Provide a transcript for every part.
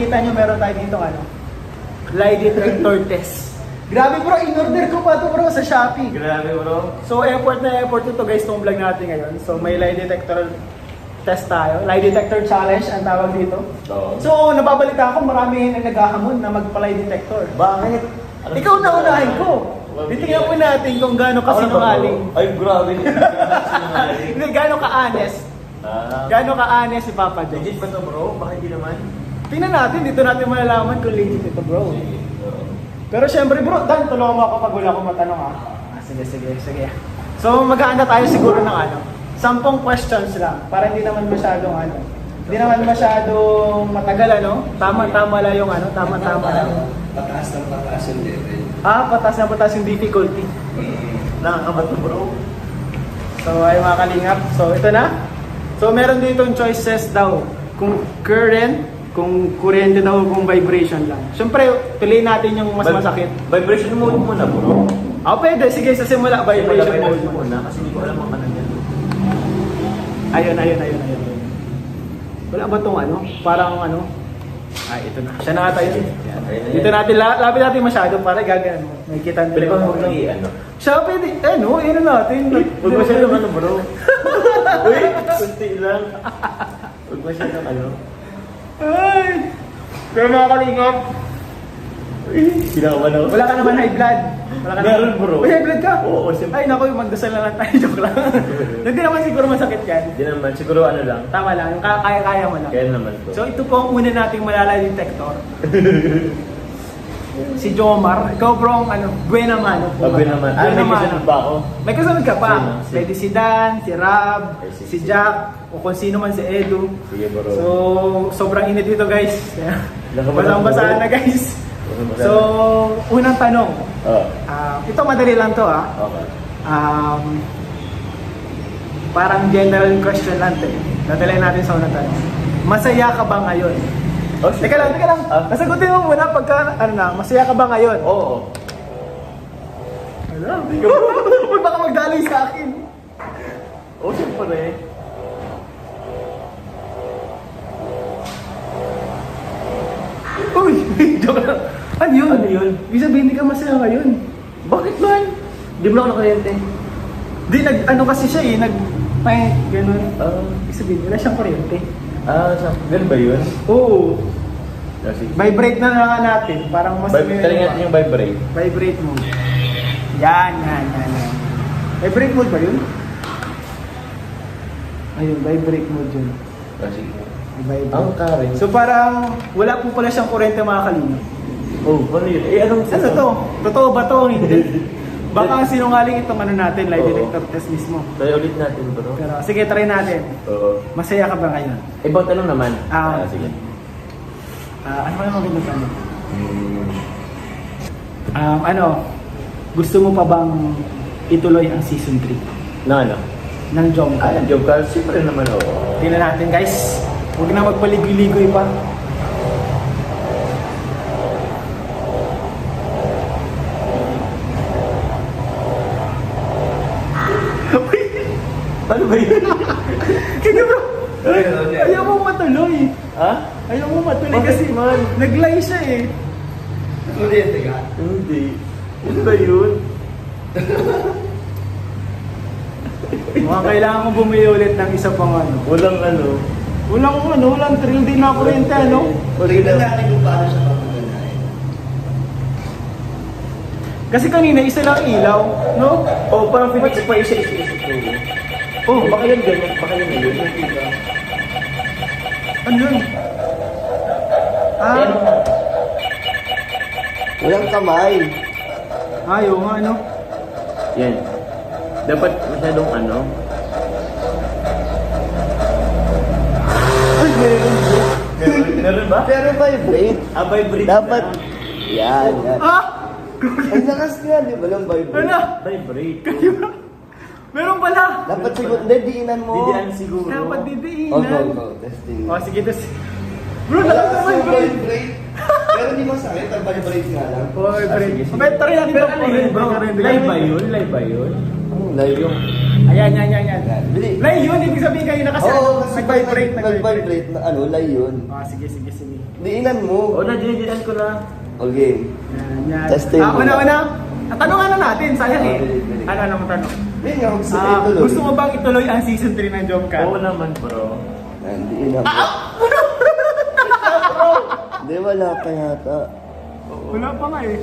Kita nyo meron tayo dito ano, lie detector test. Grabe bro, in-order ko pa to bro sa Shopee. Grabe bro. So effort na effort ito guys itong vlog natin ngayon. So may lie detector test tayo. Lie detector challenge ang tawag dito. Oo. So nababalita ako marami na naghahamon na magpa-lie detector. Bakit? Ikaw na unahin ko. Titingnan po natin kung gaano bro? kasinungaling. Ay, grabe. Sinungaling. Hindi, gaano ka-honest. Ah, Gaano ka-honest si Papa Joe. legit ba to bro? Bakit hindi naman? Tingnan natin, dito natin malalaman kung legit ito bro. Pero syempre bro, Dan, tulungan mo ako pag wala akong matanong ha. Ah, sige, sige, sige. So mag-aanda tayo siguro ng ano, sampung questions lang para hindi naman masyadong ano, hindi naman masyadong matagal ano, tama-tama lang yung ano, tama-tama lang. Pataas ng pataas yung level. Ah, patas na patas yung difficulty. Nakakabato bro. So ay mga kalingap, so ito na. So meron dito yung choices daw, kung current, kung kuryente daw, kung vibration lang. Siyempre, piliin natin yung mas Vib- masakit. Vibration mode muna bro. Ah, pwede. Sige, sa simula, vibration Vibration mode. muna kasi hindi ko alam ang ano niya. Ayun, ayun, ayun, ayun. Wala ba tong ano? Parang ano? Ay, ito na. Siya na ata yun. Yan, ayun na Dito natin, la- lapit natin masyado para gagano. May kita Pwede ko huwag nang i-ano. Siya, pwede. Eh, no, na natin. Huwag masyadong ano bro. Uy, kunti lang. Huwag masyadong ano. Ay! Pero mga kalingap, Sinakaman ako. wala ka naman high blood. Wala ka Meron, bro. May high blood ka? Oo, siyempre. Ay, naku, magdasal na lang tayo. Joke lang. Hindi naman siguro masakit yan. Hindi naman, siguro ano lang. Tama lang, yung ka- kaya-kaya mo lang. Kaya naman to. So ito po ang una nating malala detector. si Jomar, ikaw bro ang ano, buena mano po. Sabi naman. Ah, may kasunod ba ako? May kasunod ka pa. Sino? Si- Pwede si Dan, si Rab, si- si Jack, o kung sino man si Edu. Sige bro. So, sobrang init dito guys. Kaya, Nakabasa- Basang-basaan na guys. So, unang tanong. Oh, Ah, ito madali lang to ah. okay. Um, parang general question lang to. eh. Dadalhin natin sa unang tanong. Masaya ka ba ngayon? Oh, Teka lang, teka lang. Ah, Nasagutin mo muna pagka, ano na, masaya ka ba ngayon? Oo. Wala, hindi ka Huwag baka magdaloy sa akin. Oh, siyempre. Uy, joke lang. Ano yun? Ano yun? Ibig sabihin, hindi ka masaya ngayon. Bakit man? Di mo na ako nakuryente. Di, nag, ano kasi siya eh, nag, may, ganun. Ah, Ibig sabihin, wala siyang kuryente. Ah, sa, ganun ba yun? Oo. Ah. Vibrate na lang natin. Parang mas Vib- Talingan natin yung vibrate. Vibrate mode. Yan, yan, yan, yan. Vibrate mode ba yun? Ayun, vibrate mode yun. Ah, sige. Vibrate. Ang current. So parang wala po pala siyang kuryente mga kalingap. oh, ano yun? Eh, anong Ano to? Totoo ba to? Hindi. Baka sinungaling itong ano natin, lie Oo. detector test mismo. Try ulit natin, bro. Pero sige, try natin. Oo. Masaya ka ba ngayon? Ibang tanong naman. Ah. sige. Ah, ano ba yung magandang tanong? Hmm. Um, ano, gusto mo pa bang ituloy ang season 3 Na ano? ng Jom? Ah, joke ka? Siyempre naman, oo. Tingnan natin guys. Huwag na magpaligoy-ligoy pa. Ano ba yun? Kaya bro, ano yan? ayaw mo matuloy. ha? Ayaw mo matuloy Bakit kasi man? nag-lie siya eh. Kuryente ka. Hindi. Ano ba yun? Mukhang kailangan mo bumili ulit ng isa pang ano. Walang ano. Walang ano, walang thrill din na kuryente ano. Tignan natin kung paano siya pagmamalayan. Kasi kanina isa lang ilaw, no? Oh, parang phoenix pa isa isa. Oh, baka yan ganyan. Baka yan yun. Ano yun? Ah, Walang kamay. ayaw nga ano. Yan. Dapat masyadong ano. Ay, meron. Meron, meron ba? Pero vibrate. Ah, vibrate Dapat. Yan, yan. Ah! Ang lakas nga, di ba lang vibrate? Ano? Vibrate. Meron pala! Dapat siguro, hindi, diinan mo. Didian siguro. Dapat Oh, go, didiinan. go. Testing. Oh, sige, tas... Bro, bro. vibrate. Pero di masakit, ang vibrate nga lang. Oh, sige. Pero try natin Pero ito, ano yun, bro? Live ba yun? Live ba yun? Live yung... Ayan, yan, yan, yan. Live yun, ibig sabihin kayo na kasi Oo, kasi nag-vibrate, nag-vibrate na ano, lay yun. Ah, sige, sige, sige. Diinan mo. Oo na, dinidinan ko na. Okay. Yan, yan. Testing Ah, una. Ah, Tanungan na natin, sayang eh. Ah. Ano, ano mo tanong? Hindi nga, gusto Ah, ko ituloy. gusto mo bang ituloy ang season 3 ng Job Cut? Oo naman, bro. Yan, diinan mo. Hindi, wala pa yata. Wala pa nga eh.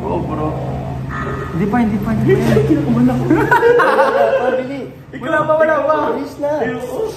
Oo, bro. Hindi pa, hindi pa, hindi pa. Kinakabahan ako. Wala pa, bili. Wala pa, wala pa. Bilis na.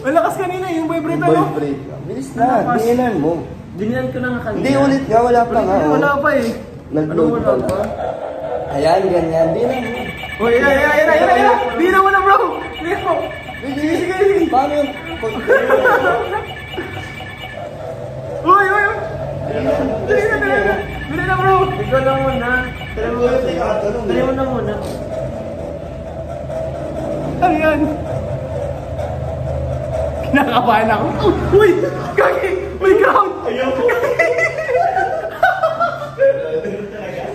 Malakas kanina yung vibrate ano? Vibrate. Bilis na, diinan mo. Dininan ko na nga kanina. Hindi, ulit nga, wala pa nga. oh. Wala pa eh. Nag-load Ano, pa wala pa? na. Ayan, ganyan. Diinan mo. Uy, yan, yan, yan, yan, yan, yan. Di na mo na bro. Di mo. Sige, sige, sige. Paano yun? Uy, uy, uy. Dali na, dali na. Dali na bro. Ikaw lang muna. Try mo tanong Try mo na muna. Ano yan? Kinakabahan ako. Uy! Kaki! Ayoko!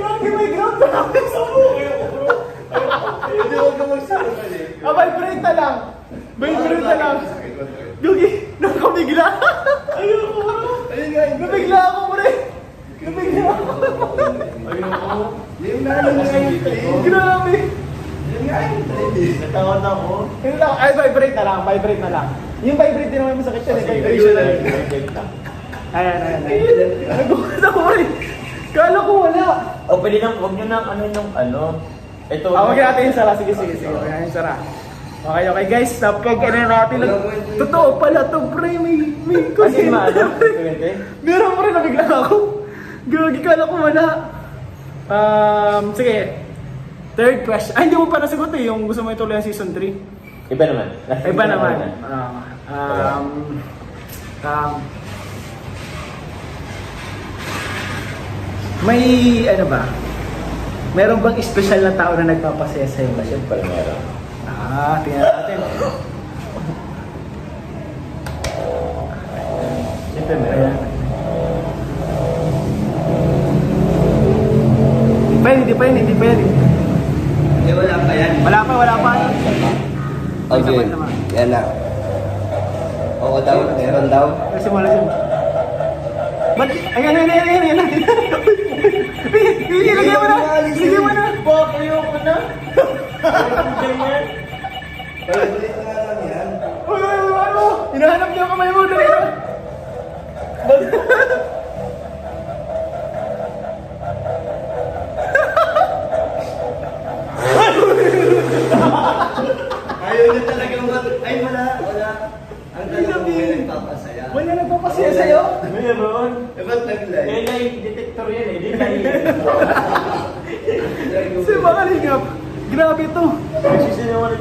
Kaki, may ground! Nakapit sa mo! Hindi, huwag ka magsasabi. Ah, vibrate na lang! Vibrate na lang! Gagi! Nakabigla! Ayoko! Nabigla ako, pre! Nabigla ako! Ayoko. Yung nalo na yung. Grabe! Yun nga yung train. Natakot ako. Ay vibrate na lang, vibrate na lang. Yung vibrate din naman masakit eh, vibration na lang. Ayan, ayan, ayan. Nagulat ako, pre! Kala ko wala! O, pwede nang, huwag nyo nang ano nung ano. Ito. Ah, wag natin yung sara. Sige, sige, sige. Wag natin yung sara. Okay, okay guys. Napag ano natin. nag- Totoo pala to, pre. May, may Kasi maano? Kuwente? Meron pa rin nabigla ako. Gagi, kala ko wala. Um, sige. Third question. Ay, hindi mo pa nasagot eh. Yung gusto mo ituloy ang season 3. Iba naman. Iba naman. Ah, um, um, may, ano ba? Meron bang espesyal na tao na nagpapasaya sa'yo? Siyempre meron. Ah, tingnan natin. Siyempre meron. Hindi pa yun, hindi pa yun, hindi pa yun. Eh, wala pa yan. Wala pa, wala pa. Okay, yan na. Oo daw, meron daw. Kasi wala siya. Ba't? Ayan, ayan, ayan, ayan, ayan. Sige, lagyan mo na. Lagyan mo na. Bak, ayoko na. Ganyan. Vibrate na lang yan. Ano? Hinahanap niyo ang kamay mo. Na. Ayaw Meron. Eh, ba't nag-live? Eh, detector yan eh. Di lie. Kasi mga lingap. Grabe to.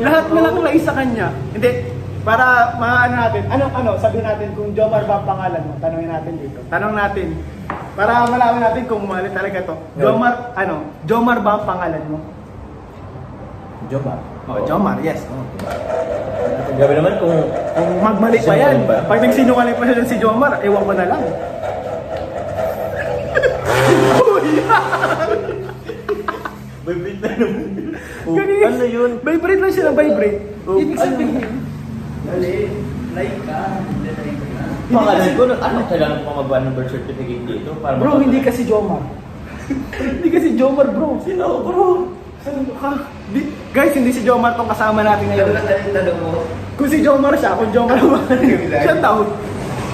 Lahat na lang nais sa kanya. Hindi. Para maano natin, ano ano, sabihin natin kung Jomar ba ang pangalan mo, tanongin natin dito. Tanong natin. Para malaman natin kung mali talaga to. Jomar, ano, Jomar ba ang pangalan mo? Jomar. Oh, Jomar, yes. Oh. Grabe naman kung Kung magmali pa yan, Sinungaling ba? pag nagsinungaling pa siya si Jomar, ewan ko na lang. vibrate na naman. Oh, Ganun. ano yun? Vibrate lang siya ng vibrate. Oh, Ibig ano? sabihin, Dali, like ka. Hindi, like ka. Pangalan ko, ano kailangan ko pa magbuhan ng birth certificate dito? Para bro, hindi kasi Jomar. hindi kasi Jomar, bro. Sino ako, bro? Ano ka? Di, guys, hindi si Jomar tong kasama natin ngayon. na tayo yung tanong mo. Kung si Jomar siya, kung Jomar ba? siya daw.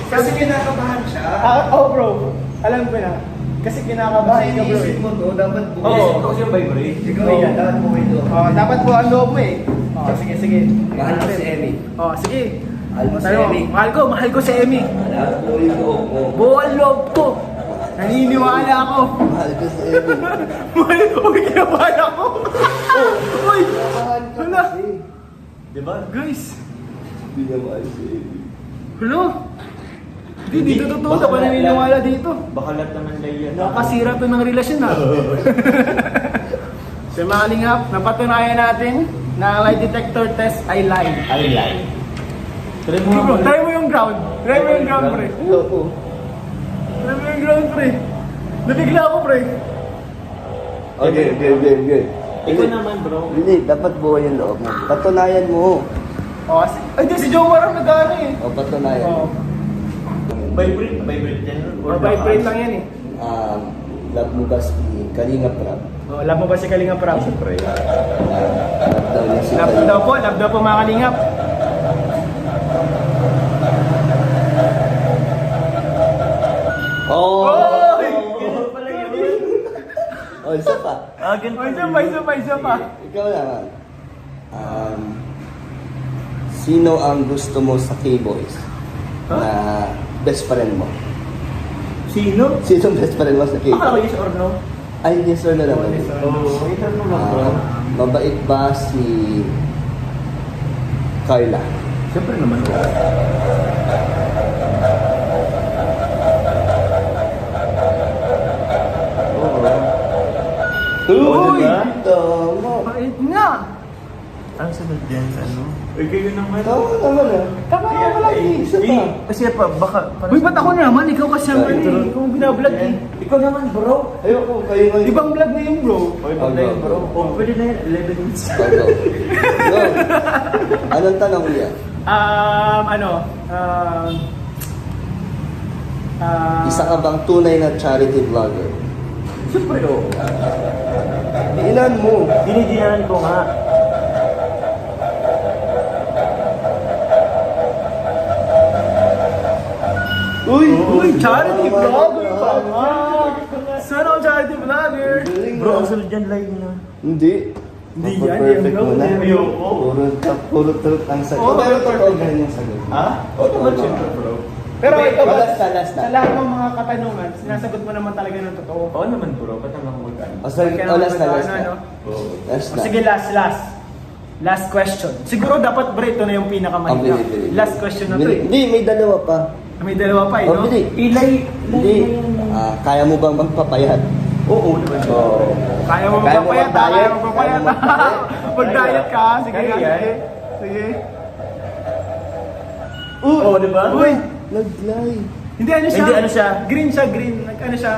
Kasi kinakabahan siya. Ah, oh bro, alam ko na. Kasi kinakabahan ka bro. Eh. mo to, dapat Oo. buhay. Ito kasi yung vibrate. Ikaw Oo. yan, dapat buhay to. Oh, dapat po ang loob mo eh. Oh, sige, sige. Mahal ko si Emmy. Oh, sige. Mahal mo si Sabi Emmy. Mahal ko, mahal ko si Emmy. Dapat buhay yung loob mo. Buo ang loob ko. Naniniwala ako. Mahal ko si Emmy. Mahal ko. Uy, Mahal ka Wala. kasi. Di ba? guys. Hindi na mahal si Emmy. Hello? Hindi, dito totoo. Dapat Baka- naniniwala dito. Baka lahat naman lie yan. Nakasira to ng relasyon ha. so mga lingap, napatunayan natin na lie detector test ay lie. Ay, lie. Try mo try mo yung ground. Try mo yung ground pre. Oo. Try mo yung ground pre. Nabigla ako pre. Okay, okay, okay, okay. Ikaw naman, bro. Hindi, dapat buhay yung loob mo. Patunayan mo. Oh, kasi, ay, di si Jomar ang nag-ano eh. O patunayan. Oh, Vibrate, vibrate yan. oh, vibrate lang yan eh. Um, love mo ba si Kalinga Prab? Oh, love mo ba si Kalinga Prab? Siyempre. Love daw niya si Love Kalinga. daw po, love daw po mga kalingap. Oh! Oy! Ganun pala yun. Oh, isa pa. Ganun Oh, isa pa, isa pa, isa pa. Ikaw naman. Um, sino ang gusto mo sa K-Boys? Na best friend mo? Sino? Sino ang best friend mo sa Akala ko K-Boys? yes or no? Ay, yes or no naman. Yes or Oo, yes or no. Ah, mabait ba si Carla? Siyempre naman. Oo. Uy! diba? Tama. Bait nga. Ang sunod dyan sa ano? Uy, kayo naman. Tama naman ah. Tama ka pala eh. Isa pa. Kasi pa, baka... Uy, ba't ako naman? Ikaw kasi ang ano eh. Ikaw ang binablog eh. Ikaw naman, bro. Ayoko, kayo kayo. Ibang vlog na yun bro. Oh, pag go. bro. Oh, pwede na yan. 11 minutes. Go. Anong tanong niya? Um, ano? Um, ah, Isa ka bang tunay na charity vlogger? Siyempre, oo. Ilan mo? Dinidiyan ko nga. Uy! Uy, charity vlogger pa nga. Sana ang charity vlogger. Bro, ah. ang sunod dyan, live na. Hindi. Hindi yan, Perfect yung mo na. ayoko. Puro, puro truth ang sagot. Oo, Pero perfect. yung sagot. Ha? Oo naman, siyempre, bro. Pero Okay, ikaw ba, last na, last na. sa lahat ng mga katanungan, sinasagot mo naman talaga ng totoo. Oo naman, bro. Ba't naman ako mag-ano? Oh, sorry. Kaya Oh, last na, last ano, na. ano? Oo. Last O, na. sige, last, last. Last question. Siguro dapat bro, ito na yung bili. Last question na to eh. Hindi, may dalawa pa. May dalawa pa eh, Oh, no? bili. Ilay. Hindi. Ah, kaya mo bang magpapayat? Oo, naman. Oo. Kaya mo Kaya mo magpapayat, ha? mag-diet? Kaya mo magpapayat, Kaya mo ha? mag-diet? Mag-diet ka, ha? sige Kaya nga. Sige. Oo, di ba? Uy! Naglay. Hindi ano siya? Hindi, ano siya? Green siya, green. Nag, ano siya?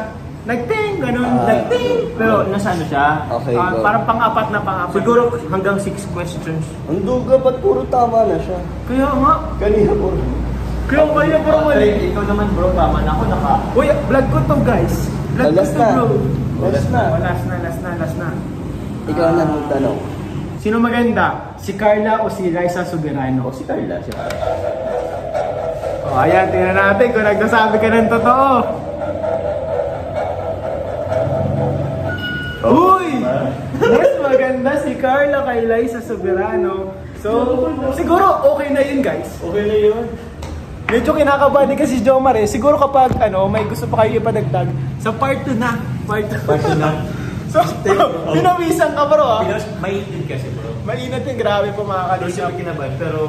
Nag-ting, ganun. Ah. Nag-ting. Pero nasa ano siya? Okay, Ah, go. parang pang-apat na pang-apat. Siguro hanggang 6 questions. Ang duga, ba't puro tama na siya? Kaya nga. Kanina puro. Kaya kaya parang mali. Ay, ikaw naman bro, tama na ako naka. Uy, vlog ko to guys. Vlog ko last to na. bro. Last na. Oh, last na, last na, last na. Ikaw na ang tanong. Sino maganda? Si Carla o si Raisa Soberano? O si Carla, si Carla. Oh, ayan, tingnan natin kung nagsasabi ka ng totoo. Uy! Mas maganda si Carla kay Liza Soberano. So, siguro okay na yun guys. Okay na yun. Medyo kinakabahan din kasi si Jomar eh. Siguro kapag ano, may gusto pa kayo ipadagdag, sa part 2 na. Part 2. Parte na. so, pinawisan ka bro ah. Pinas, mainit kasi bro. Mainit yung grabe po mga Hindi siya kalingap. kinabahan, pero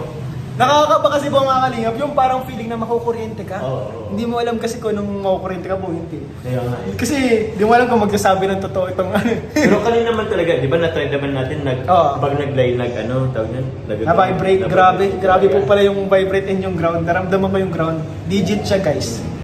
Nakakaba kasi po mga kalingap, yung parang feeling na makukuryente ka. Oo, oo. Hindi mo alam kasi kung nung makukuryente ka po, hindi. kaya nga eh. Kasi di mo alam kung magsasabi ng totoo itong ano. Pero kanina naman talaga, di ba na-try naman natin nag, Oo. pag nag-line, nag ano, tawag nun? Nag- Na-vibrate, grabe. Grabe po pala yung vibrate in yung ground. Naramdaman ko yung ground. Digit siya guys.